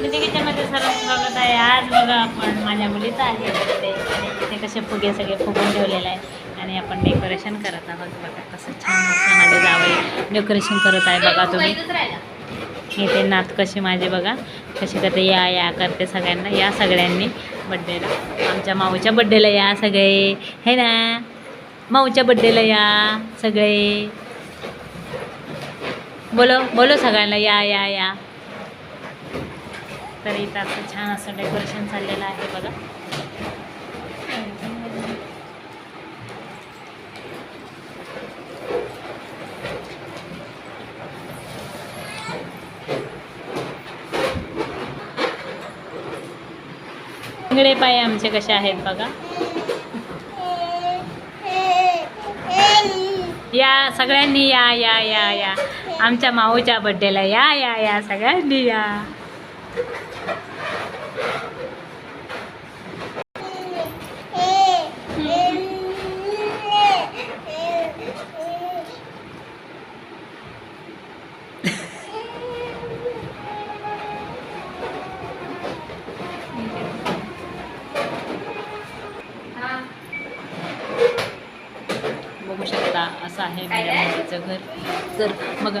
म्हणजे मध्ये सर्व स्वागत आहे. आज बघा आपण माझ्या मुलीचा आहे. birthday आणि इथे कसे फुगे सगळे फुगून ठेवलेले आहे आणि आपण डेकोरेशन करत आहोत. बघा कसं छान असं माझे जावई डेकोरेशन करत आहे. बघा तुम्ही. इथे नात कशी माझी बघा. कसे करते या या करते सगळ्यांना. या सगळ्यांनी बड्डेला आमच्या माऊच्या बड्डेला या सगळे. हे ना? माऊच्या बड्डेला या सगळे. बोलो बोलो सगळ्यांना. या या या. तर इथं असं छान असं डेकोरेशन चाललेलं आहे बघा. इंगडे पाय आमचे कसे आहेत बघा. या सगळ्यांनी या या या या. आमच्या माऊच्या बड्डेला या या या सगळ्यांनी या. बघू शकता असं आहे माझ्या मुलीचं घर. तर बघा.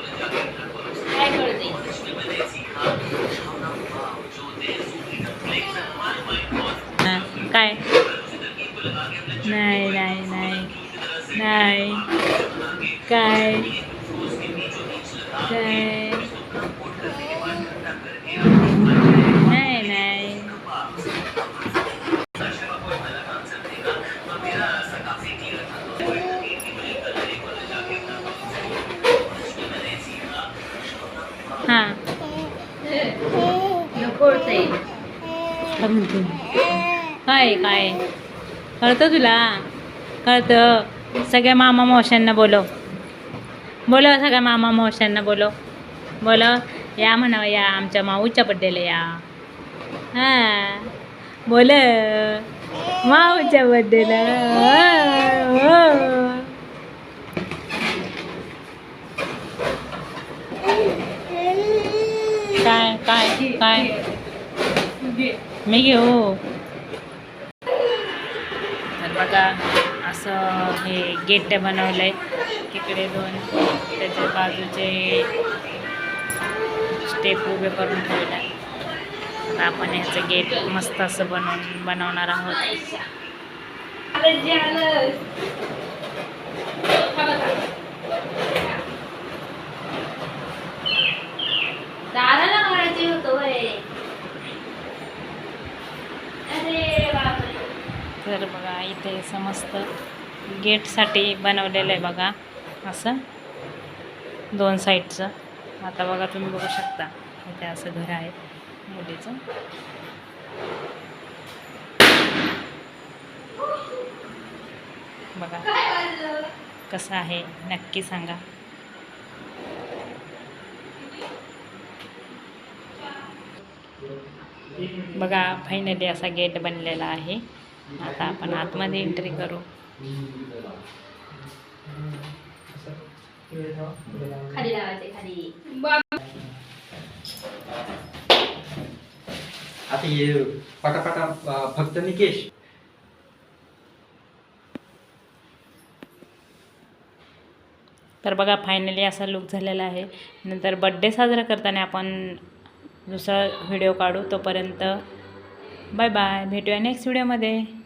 नाही नाही नाही नाही काय काय नाही नाही हां नकोळते काय म्हणते काय काय कळतं तुला? कळतं. सगळ्या मामा मावशांना बोलव. बोलव सगळ्या मामा मावशांना बोलव. बोलव. या म्हणावं या आमच्या माऊच्या बड्डेला या. हां. बोल माऊच्या बड्डेला काय काय काय? मी घेऊ. बघा असं हे गेट बनवलं आहे तिकडे दोन त्याच्या बाजूचे स्टेप उभे करून ठेवले. आहे आता आपण ह्याचं गेट मस्त असं बनवून बनवणार आहोत. तर बघा इथे समस्त गेटसाठी बनवलेलं आहे बघा असं दोन साईडचं. आता बघा तुम्ही बघू शकता इथे असं घर आहे मुलीचं. बघा कसं आहे नक्की सांगा. बघा फायनली असा गेट बनलेला आहे. आता आपण आतमध्ये एंट्री करू. आता पटापटा फक्त निकेश. तर बघा फायनली असा लुक झालेला आहे. नंतर बड्डे साजरा करताना आपण दुसरा व्हिडिओ काढू. तोपर्यंत बाय बाय भेटूया नेक्स्ट व्हिडिओमध्ये